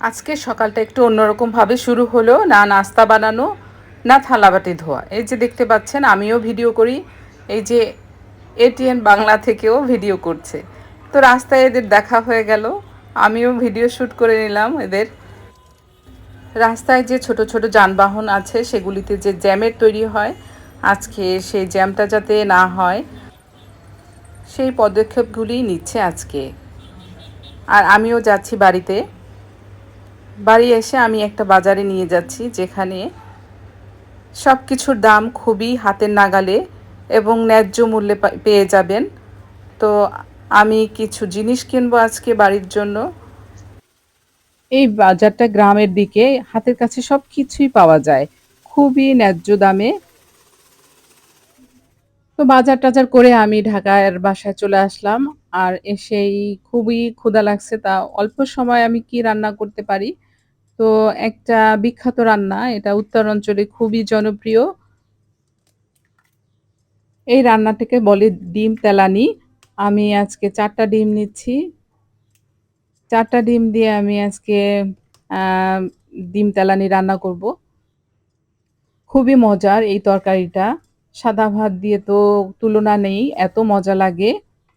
আজকে সকালটা একটু অন্যরকমভাবে শুরু হলো। না নাস্তা বানানো, না থালাবাটি ধোয়া। এই যে দেখতে পাচ্ছেন, আমিও ভিডিও করি। এই যে এটিএন বাংলা থেকেও ভিডিও করছে। তো রাস্তায় এদের দেখা হয়ে গেল। আমিও ভিডিও শ্যুট করে নিলাম এদের। রাস্তায় যে ছোট ছোট যানবাহন আছে, সেগুলিতে যে জ্যামের তৈরি হয়, আজকে সেই জ্যামটা যাতে না হয়, সেই পদক্ষেপগুলি নিচ্ছে আজকে। আর আমিও যাচ্ছি বাড়িতে। বাড়ি এসে আমি একটা বাজারে নিয়ে যাচ্ছি, যেখানে সব কিছুর দাম খুবই হাতের নাগালে এবং ন্যায্য মূল্যে পেয়ে যাবেন। তো আমি কিছু জিনিস কিনবো আজকে বাড়ির জন্য। এই বাজারটা গ্রামের দিকে, হাতের কাছে সব কিছুই পাওয়া যায়। খুবই ন্যায্য দামে তো বাজার টাজার করে আমি ঢাকার বাসায় চলে আসলাম। আর এসেই খুবই ক্ষুধা লাগছে, তা অল্প সময় আমি কি রান্না করতে পারি? তো একটা বিখ্যাত রান্না, এটা উত্তর অঞ্চলে খুবই জনপ্রিয়। এই রান্নাটাকে বলে ডিম তেলানি। আমি আজকে চারটা ডিম নিচ্ছি। চারটা ডিম দিয়ে আমি আজকে ডিম তেলানি রান্না করব। খুবই মজার এই তরকারিটা। সাদা ভাত দিয়ে তো তুলনা নেই, এত মজা লাগে।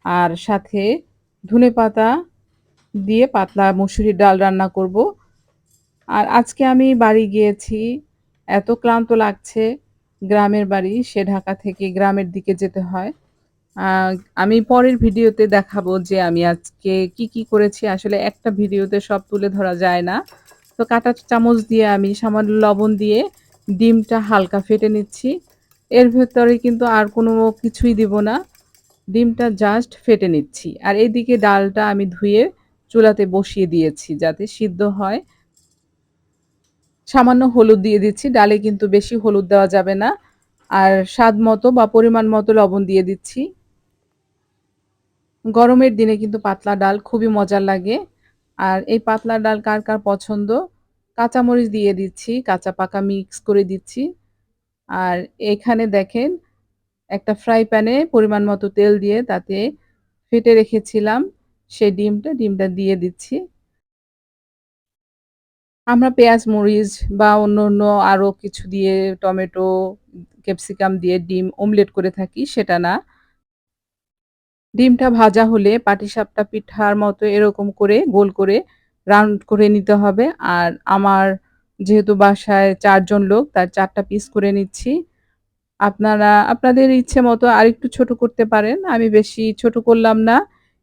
আর সাথে ধনে পাতা দিয়ে পাতলা মুসুরির ডাল রান্না করব। আর আজকে আমি বাড়ি গিয়েছি, এত ক্লান্ত লাগছে। গ্রামের বাড়ি, সে ঢাকা থেকে গ্রামের দিকে যেতে হয়। আমি পরের ভিডিওতে দেখাবো যে আমি আজকে কি কি করেছি। আসলে একটা ভিডিওতে সব তুলে ধরা যায় না। তো কাঁটা চামচ দিয়ে আমি সামান্য লবণ দিয়ে ডিমটা হালকা ফেটে নিচ্ছি। এর ভেতরে কিন্তু আর কোনো কিছুই দিব না। ডিমটা জাস্ট ফেটে নিচ্ছি। আর এইদিকে ডালটা আমি ধুয়ে চুলাতে বসিয়ে দিয়েছি যাতে সিদ্ধ হয়। সামান্য হলুদ দিয়ে দিচ্ছি, ডালে কিন্তু বেশি হলুদ দেওয়া যাবে না। আর স্বাদ মতো বা পরিমাণ মতো লবণ দিয়ে দিচ্ছি। গরমের দিনে কিন্তু পাতলা ডাল খুবই মজার লাগে। আর এই পাতলা ডাল কার কার পছন্দ? কাঁচামরিচ দিয়ে দিচ্ছি, কাঁচা পাকা মিক্স করে দিচ্ছি। আর এখানে দেখেন একটা ফ্রাই প্যানে পরিমাণ মতো তেল দিয়ে তাতে ফেটে রেখেছিলাম সেই ডিমটা ডিমটা দিয়ে দিচ্ছি। আমরা পেঁয়াজ, মরিচ বা অন্য অন্য আরও কিছু দিয়ে টমেটো, ক্যাপসিকাম দিয়ে ডিম অমলেট করে থাকি, সেটা না। ডিমটা ভাজা হলে পাটিসাপটা, পিঠার মতো এরকম করে গোল করে রাউন্ড করে নিতে হবে। আর আমার যেহেতু বাসায় চারজন লোক, তার চারটা পিস করে নিচ্ছি। আপনারা, আপনাদের ইচ্ছে মতো আরেকটু ছোট করতে পারেন। আমি বেশি ছোট করলাম না।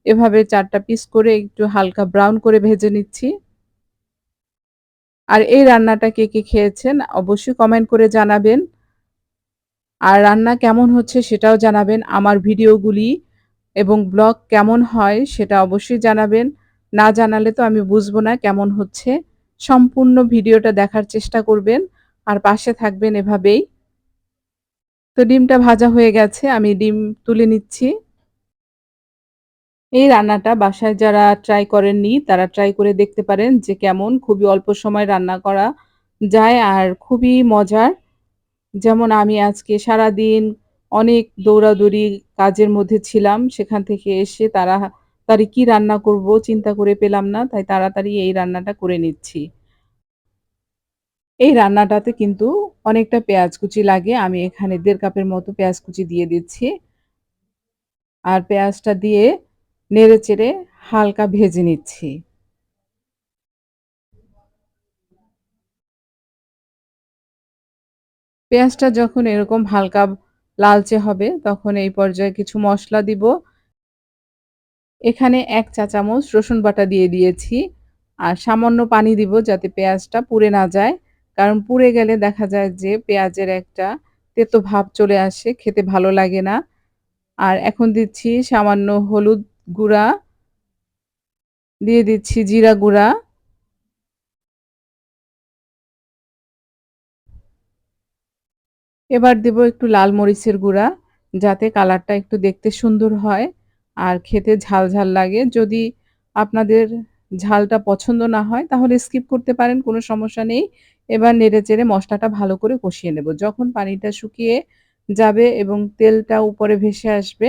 এভাবে চারটা পিস করে একটু হালকা ব্রাউন করে ভেজে নিচ্ছি। আর এই রান্নাটা কে কে খেয়েছেন অবশ্যই কমেন্ট করে জানাবেন। আর রান্না কেমন হচ্ছে সেটাও জানাবেন আমার ভিডিওগুলি এবং ব্লগ কেমন হয় সেটা অবশ্যই জানাবেন। না জানালে তো আমি বুঝব না কেমন হচ্ছে। সম্পূর্ণ ভিডিওটা দেখার চেষ্টা করবেন আর পাশে থাকবেন এভাবেই। তো ডিমটা ভাজা হয়ে গেছে, আমি ডিম তুলে নিচ্ছি। এই রান্নাটা বাসায় যারা ট্রাই করেননি, তারা ট্রাই করে দেখতে পারেন যে কেমন, খুবই অল্প সময় রান্না করা যায় আর খুবই মজার। যেমন আমি আজকে সারাদিন অনেক দৌড়াদৌড়ি কাজের মধ্যে ছিলাম, সেখান থেকে এসে তারা তারি কি রান্না করব চিন্তা করে পেলাম না, তাই তাড়াতাড়ি এই রান্নাটা করে নিচ্ছি। এই রান্নাটাতে কিন্তু অনেকটা পেঁয়াজ কুচি লাগে, আমি এখানে দেড় কাপের মতো পেঁয়াজ কুচি দিয়ে দিচ্ছি। আর পেঁয়াজটা দিয়ে নেড়ে চেড়ে হালকা ভেজে নিচ্ছি। পেঁয়াজটা যখন এরকম হালকা লালচে হবে, তখন এই পর্যায়ে কিছু মশলা দিব এখানে এক চা চামচ রসুন বাটা দিয়ে দিয়েছি। আর সামান্য পানি দিব যাতে পেঁয়াজটা পুড়ে না যায়। কারণ পুড়ে গেলে দেখা যায় যে পেঁয়াজের একটা তেতো ভাব চলে আসে, খেতে ভালো লাগে না। আর এখন দিচ্ছি সামান্য হলুদ গুঁড়া। দিয়ে দিচ্ছি জিরা গুঁড়া। এবার দেব একটু লাল মরিচের গুঁড়া, যাতে কালারটা একটু দেখতে সুন্দর হয়। আর খেতে ঝাল ঝাল লাগে যদি আপনাদের ঝালটা পছন্দ না হয়, তাহলে স্কিপ করতে পারেন, কোনো সমস্যা নেই এবার নেড়ে চেড়ে মশলাটা ভালো করে কষিয়ে নেব যখন পানিটা শুকিয়ে যাবে এবং তেলটা উপরে ভেসে আসবে,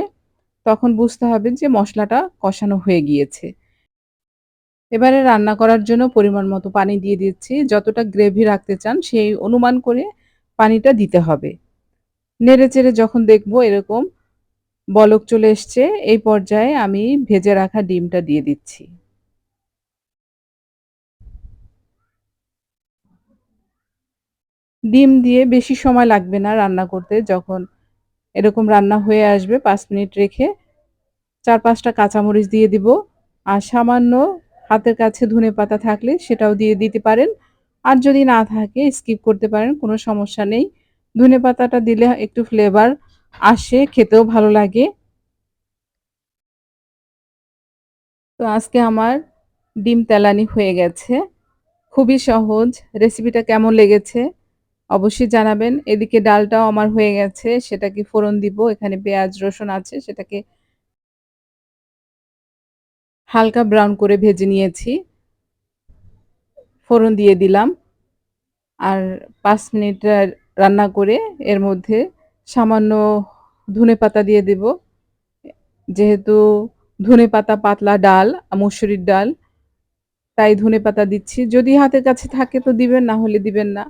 তখন বুঝতে হবে যে মশলাটা কষানো হয়ে গিয়েছে এবারে রান্না করার জন্য পরিমাণ মতো পানি দিয়ে দিচ্ছি। যতটা গ্রেভি রাখতে চান, সেই অনুমান করে পানিটা দিতে হবে। নেড়ে চেড়ে যখন দেখব এরকম বলক চলে এসছে, এই পর্যায়ে আমি ভেজে রাখা ডিমটা দিয়ে দিচ্ছি। ডিম দিয়ে বেশি সময় লাগবে না রান্না করতে। যখন এরকম রান্না হয়ে আসবে পাঁচ মিনিট রেখে চার পাঁচটা কাঁচামরিচ দিয়ে দিব। আর সামান্য হাতের কাছে ধনেপাতা থাকলে সেটাও দিয়ে দিতে পারেন। আর যদি না থাকে স্কিপ করতে পারেন, কোনো সমস্যা নেই। ধনেপাতাটা দিলে একটু ফ্লেভার আসে, খেতেও ভালো লাগে। তো আজকে আমার ডিম তেলানি হয়ে গেছে। খুবই সহজ। রেসিপিটা কেমন লেগেছে অবশ্যই জানাবেন। এদিকে ডালটাও আমার হয়ে গেছে, সেটাকে ফোড়ন দিব। এখানে পেঁয়াজ, রসুন আছে সেটাকে হালকা ব্রাউন করে ভেজে নিয়েছি। ফোড়ন দিয়ে দিলাম। আর পাঁচ মিনিট রান্না করে এর মধ্যে সামান্য ধনেপাতা দিয়ে দেব। যেহেতু ধনেপাতা পাতলা ডাল, মসুরির ডাল, তাই ধনেপাতা দিচ্ছি। যদি হাতের কাছে থাকে তো দিবেন, না হলে দিবেন না।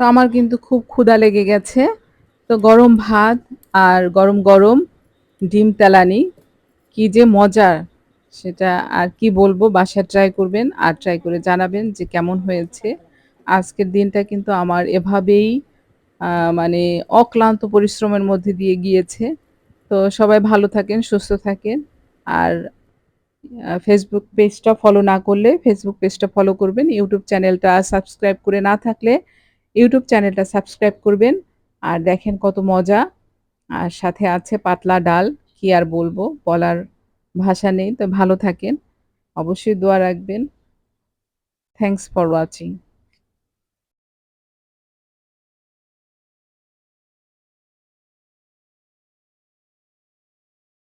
তো আমার কিন্তু খুব ক্ষুধা লেগে গেছে। তো গরম ভাত আর গরম, গরম ডিম তেলানি কি যে মজার! সেটা আর কি বলব বাসায় ট্রাই করবেন আর ট্রাই করে জানাবেন যে কেমন হয়েছে। আজকের দিনটা কিন্তু আমার এভাবেই মানে অক্লান্ত পরিশ্রমের মধ্যে দিয়ে গিয়েছে। তো সবাই ভালো থাকেন, সুস্থ থাকেন। আর ফেসবুক পেজটা ফলো না করলে ফেসবুক পেজটা ফলো করবেন। ইউটিউব চ্যানেলটা সাবস্ক্রাইব করে না থাকলে ইউটিউব চ্যানেলটা সাবস্ক্রাইব করবেন। আর দেখেন কত মজা। আর সাথে আছে পাতলা ডাল। কি আর বলব? বলার ভাষা নেই। তো ভালো থাকেন। অবশ্যই দোয়া রাখবেন। Thanks for watching.